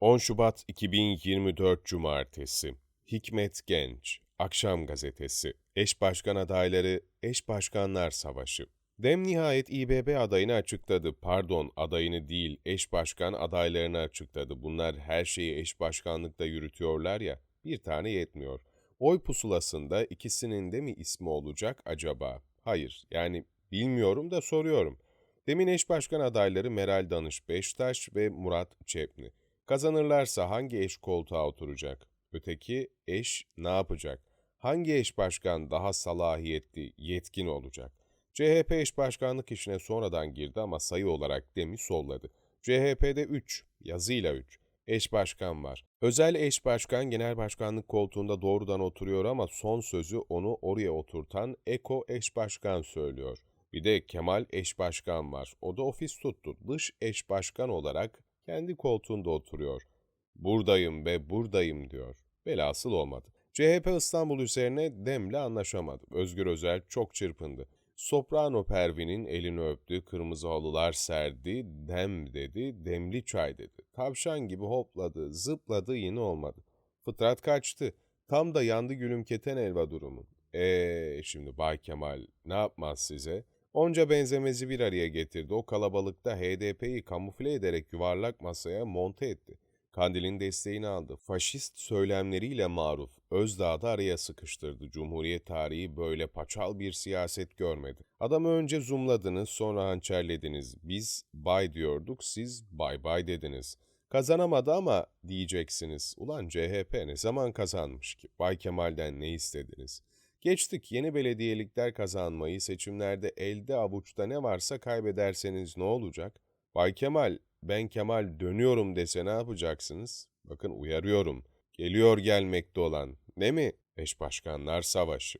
10 Şubat 2024 Cumartesi Hikmet Genç Akşam Gazetesi Eş Başkan Adayları Eş Başkanlar Savaşı Dem nihayet İBB adayını açıkladı. Pardon adayını değil eş başkan adaylarını açıkladı. Bunlar her şeyi eş başkanlıkta yürütüyorlar ya bir tane yetmiyor. Oy pusulasında ikisinin de mi ismi olacak acaba? Hayır yani bilmiyorum da soruyorum. Demin eş başkan adayları Meral Danış Beştaş ve Murat Çepni. Kazanırlarsa hangi eş koltuğa oturacak? Öteki eş ne yapacak? Hangi eş başkan daha salahiyetli, yetkin olacak? CHP eş başkanlık işine sonradan girdi ama sayı olarak Dem'i solladı. CHP'de 3, yazıyla 3 eş başkan var. Özel eş başkan genel başkanlık koltuğunda doğrudan oturuyor ama son sözü onu oraya oturtan Eko eş başkan söylüyor. Bir de Kemal eş başkan var. O da ofis tuttu. Dış eş başkan olarak kendi koltuğunda oturuyor. Buradayım ve buradayım diyor. Velhasıl olmadı. CHP İstanbul üzerine Dem'le anlaşamadı. Özgür Özel çok çırpındı. Soprano Pervin'in elini öptü, kırmızı halılar serdi, dem dedi, demli çay dedi. Tavşan gibi hopladı, zıpladı yine olmadı. Fıtrat kaçtı. Tam da yandı gülüm keten elva durumu. Eee şimdi Bay Kemal ne yapmaz size? Onca benzemezi bir araya getirdi. O kalabalıkta HDP'yi kamufle ederek yuvarlak masaya monte etti. Kandil'in desteğini aldı. Faşist söylemleriyle maruf Özdağ'da araya sıkıştırdı. Cumhuriyet tarihi böyle paçal bir siyaset görmedi. Adamı önce zoomladınız sonra hançerlediniz. Biz bay diyorduk siz bay bay dediniz. Kazanamadı ama diyeceksiniz. Ulan CHP ne zaman kazanmış ki? Bay Kemal'den ne istediniz? Geçtik yeni belediyelikler kazanmayı seçimlerde elde avuçta ne varsa kaybederseniz ne olacak? Bay Kemal ben Kemal dönüyorum dese ne yapacaksınız? Bakın uyarıyorum. Geliyor gelmekte olan. Ne mi? Eş başkanlar savaşı.